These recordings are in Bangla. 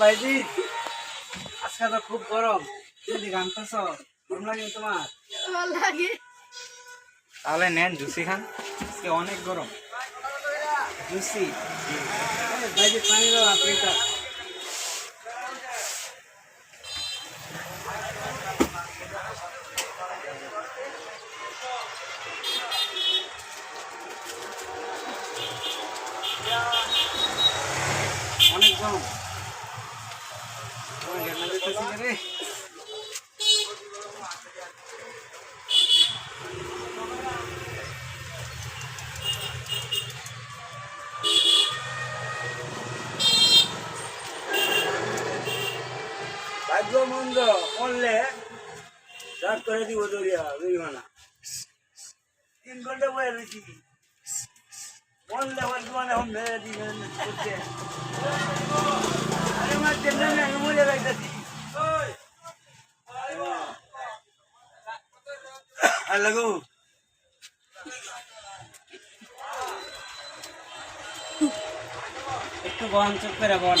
ভাইজি? আজকে তো খুব গরম। তুমি ঘামতেছ? গরম লাগে তোমার? লাগে। তাহলে নেন জুসি খান। আজকে অনেক গরম। জুসি? ভাইজি পানি দাও আপনি অনেক গরম। ভাগ্য মন্দ মরলে রাত করে দিব দরিয়া বেরিমানা তিন ঘণ্টা বয়ে রয়েছি। মরলে ভাগ্য মানে এখন মেরে দিবেন করতে। আরে আমার জন্য আমি মরে রাখতেছি একটু বহন চুপ করে বহন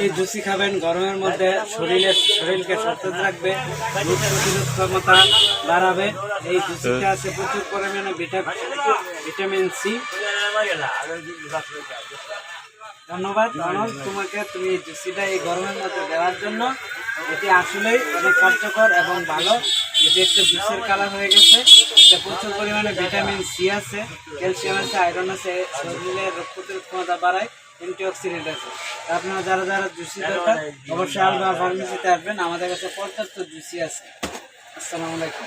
এই জুসি খাবেন, গরমের মধ্যে শরীরের, শরীরকে সতেজ রাখবে, রোগ প্রতিরোধ ক্ষমতা বাড়াবে। এই জুসিতে আছে প্রচুর পরিমাণে ভিটামিন সি ধন্যবাদ, অনল, তোমাকে তুমি জুসিটা এই গরমের মধ্যে দেওয়ার জন্য। এটি আসলেই অনেক কার্যকর এবং ভালো। এটি একটা জুসের কালার হয়ে গেছে। প্রচুর পরিমাণে ভিটামিন সি আছে। ক্যালসিয়াম আছে, আয়রন আছে শরীরের রোগ প্রতিরোধ ক্ষমতা বাড়ায় অ্যান্টিঅক্সিডেন্ট আছে। আপনারা যারা যারা জুসি দরকার অবশ্যই আলবা ফার্মেসিতে আসবেন। আমাদের কাছে পর্যাপ্ত জুসি আছে। আসসালামু আলাইকুম।